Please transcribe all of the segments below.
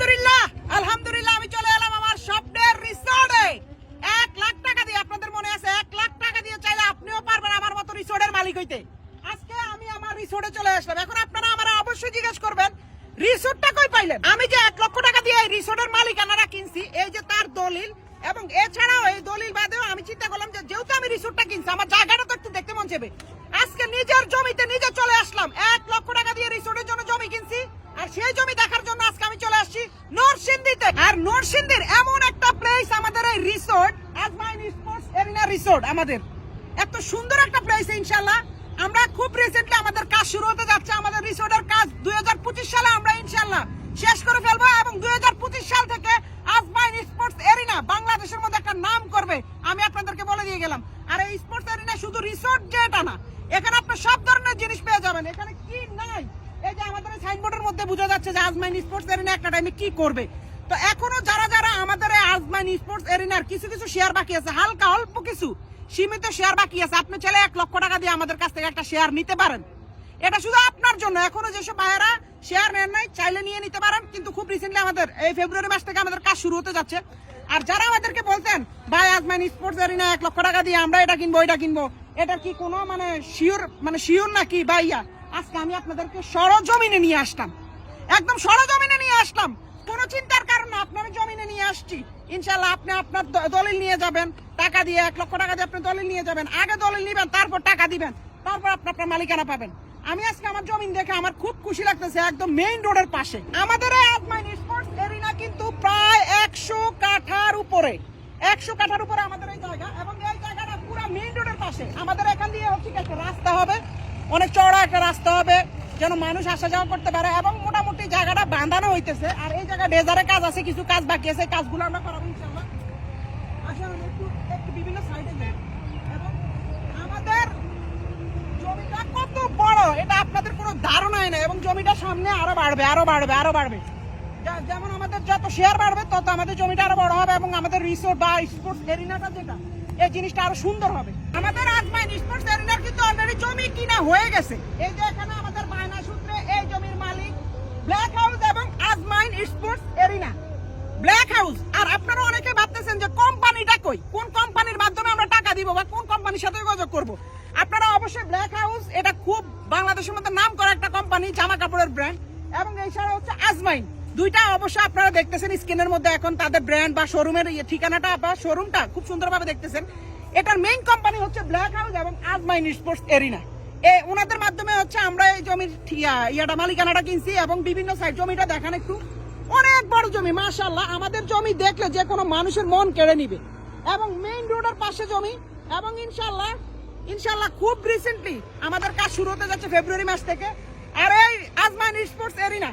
আলহামদুলিল্লাহ আলহামদুলিল্লাহ, আমি চলে এলাম আমার স্বপ্নের রিসোর্টে এক লাখ টাকা দিয়ে, আপনাদের মনে আছে, এক লাখ টাকা দিয়ে চাইলে আপনিও পারবেন আমার মতো রিসোর্টের মালিক হইতে। আজকে আমি আমার রিসোর্টে চলে আসলাম। এখন আপনারা আমার অবশ্যই জিজ্ঞেস করবেন রিসোর্টটা কই পাইলেন? আমি যে এক লক্ষ টাকা দিয়ে এই রিসোর্টের মালিকানারা কিনছি, এই যে তার দলিল, এবং এছাড়াও এই দলিল বাদেও আমি চিন্তা করলাম যে যেহেতু আমি রিসোর্টটা কিনছি, আমার জায়গাটা তো একটু দেখতে মন চাইবে। আজকে নিজের জমিতে নিজে চলে আসলাম। এক লক্ষ টাকা দিয়ে রিসোর্টের জন্য জমি কিনছি, আর সেই জমি দেখার জন্য আজকে আমি চলে আসছি নরসিংদীতে আর নরসিংদীর এমন একটা প্লেস আমাদের এই রিসোর্ট আজমাইন স্পোর্টস এরিনা রিসোর্ট আমাদের। এত সুন্দর একটা প্লেস ইনশাল্লাহ আমরা খুব রিসেন্টলি আমাদের কাজ শুরু হতে যাচ্ছে, আমাদের রিসোর্টের কাজ দু হাজার পঁচিশ সালে আমরা ইনশাল্লাহ শেষ করে ফেলব এবং দুই সাল থেকে আজমাইন স্পোর্টস এরিনা বাংলাদেশের মধ্যে একটা নাম করবে। আমি আপনাদেরকে বলে দিয়ে গেলাম। আর এই স্পোর্টস এরিনা শুধু রিসোর্ট যে এটা না, এখানে আপনি সব ধরনের জিনিস পেয়ে যাবেন। এখানে কি নাই? এই যে আমাদের সাইনবোর্ডের মধ্যে বোঝা যাচ্ছে যে আজমাইন স্পোর্টস এরিনা একটা টাইমে কি করবে। তো এখনও যারা যারা আমাদের এই আজমাইন স্পোর্টস এরিনার কিছু কিছু শেয়ার বাকি আছে, হালকা অল্প কিছু, সীমিত শেয়ার বাকি আছে, আপনি চাইলে এক লক্ষ টাকা দিয়ে আমাদের কাছ থেকে একটা শেয়ার নিতে পারেন। এটা শুধু আপনার জন্য, এখনও যেসব ভাইয়েরা শেয়ার নেন নাই, চাইলে নিয়ে নিতে পারেন, কিন্তু খুব রিসেন্টলি আমাদের, এই ফেব্রুয়ারি মাস থেকে আমাদের কাজ শুরু হতে যাচ্ছে। আর যারা আমাদেরকে বলতেন, ভাই, আজমাইন স্পোর্টস এরিনা এক লক্ষ টাকা দিয়ে আমরা এটা কিনবো এটা কিনবো, এটা কি কোনো মানে শিওর মানে শিওর নাকি? ভাইয়া, আজকে আমি আপনাদেরকে সরজমিনে নিয়ে আসতাম। একদম সরজমিনে নিয়ে আসলাম কোনো চিন্তার কারণ না আপনার জমিনে নিয়ে আসছি ইনশাল্লাহ আপনি আপনার দলিল নিয়ে যাবেন, টাকা দিয়ে এক লক্ষ টাকা দিয়ে আপনি দলিল নিয়ে যাবেন, আগে দলিল নিবেন, তারপর টাকা দিবেন, তারপর আপনি আপনার মালিকানা পাবেন। আমি আজকে আমার জমিন দেখে আমার খুব খুশি লাগতেছে, একদম মেইন রোডের পাশে। আমাদের স্পোর্টস কিন্তু প্রায় একশো কাঠার উপরে, একশো কাঠার উপরে আমাদের এই জায়গা, এবং এই জায়গাটা পুরো মেইন রোডের পাশে। আমাদের এখান দিয়ে হচ্ছে কি, একটা রাস্তা হবে, অনেক চওড়া একটা রাস্তা হবে যেন মানুষ আসা যাওয়া করতে পারে এবং মোটামুটি জায়গাটা বাঁধানো হইতেছে। আর এই জায়গা ডেজারে কাজ আছে, কিছু কাজ বাকি আছে কাজগুলো আমরা করাবো আমাদের সামনে আরও বাড়বে বাড়বে, আরও বাড়বে। যেমন আমাদের যত শেয়ার বাড়বে, তত আমাদের জমিটা হবে এবং আমাদের রিসোর্ট বা স্পোর্টস যেটা, এই জিনিসটা আরও সুন্দর হবে। আমাদের আজমাইন স্পোর্টস এরিনার কিন্তু অলরেডি জমি কিনা হয়ে গেছে। এই যে এখানে আমাদের বায়না সূত্রে এই জমির মালিক ব্ল্যাক হাউস এবং Azmain sports arena black house আর আপনারা অনেকে ভাবতেছেন যে কোম্পানিটা কই? কোন কোম্পানির মাধ্যমে আমরা টাকা দিব বা কোন কোম্পানির সাথে যোগাযোগ করব? আপনারা অবশ্যই ব্ল্যাক হাউস এটা খুব বাংলাদেশের মধ্যে নাম করা একটা কোম্পানি, জামা কাপড়ের ব্র্যান্ড এবং এই ছাড়া হচ্ছে আজমাইন দুইটা অবশ্যই আপনারা দেখতেছেন স্ক্রিনের মধ্যে এখন তাদের ব্র্যান্ড বা শোরুমের ঠিকানাটা বা শোরুমটা খুব সুন্দরভাবে দেখতেছেন। এটার মেইন কোম্পানি হচ্ছে ব্ল্যাক হাউস এবং আজমাইন স্পোর্টস এরিনা এ ওনাদের মাধ্যমে হচ্ছে আমরা এই জমির ইয়াটা, মালিকানাটা কিনছি এবং বিভিন্ন সাইড জমিটা দেখান একটু। অনেক বড় জমি মাশাল্লাহ আমাদের জমি দেখলে যে কোনো মানুষের মন কেড়ে নিবে। এবং মেইন রোডের পাশে জমি। এবং ইনশাল্লাহ ইনশাল্লাহ খুব রিসেন্টলি আমাদের কাজ শুরু হতে যাচ্ছে ফেব্রুয়ারি মাস থেকে। আর এই আজমান স্পোর্টস এরিনা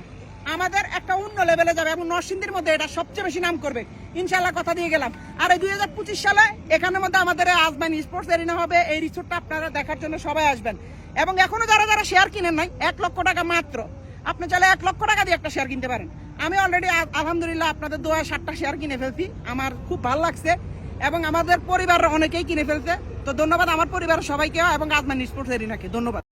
আমাদের একটা অন্য লেভেলে যাবে এবং নরসিংদীর মধ্যে এটা সবচেয়ে বেশি নাম করবে। ইনশাল্লাহ কথা দিয়ে গেলাম। আর এই দুই হাজার পঁচিশ সালে এখানের মধ্যে আমাদের আজমান স্পোর্টস এরিনা হবে, এই রিসোর্টটা আপনারা দেখার জন্য সবাই আসবেন। এবং এখনও যারা যারা শেয়ার কিনেন নাই, এক লক্ষ টাকা মাত্র। আপনি চাইলে এক লক্ষ টাকা দিয়ে একটা শেয়ার কিনতে পারেন। আমি অলরেডি আলহামদুলিল্লাহ আপনাদের দু সাতটা শেয়ার কিনে ফেলছি। আমার খুব ভালো লাগছে। এবং আমাদের পরিবার অনেকেই কিনে ফেলছে। তো ধন্যবাদ আমার পরিবারের সবাইকে এবং আজমান স্পোর্টস এরিনাকে ধন্যবাদ।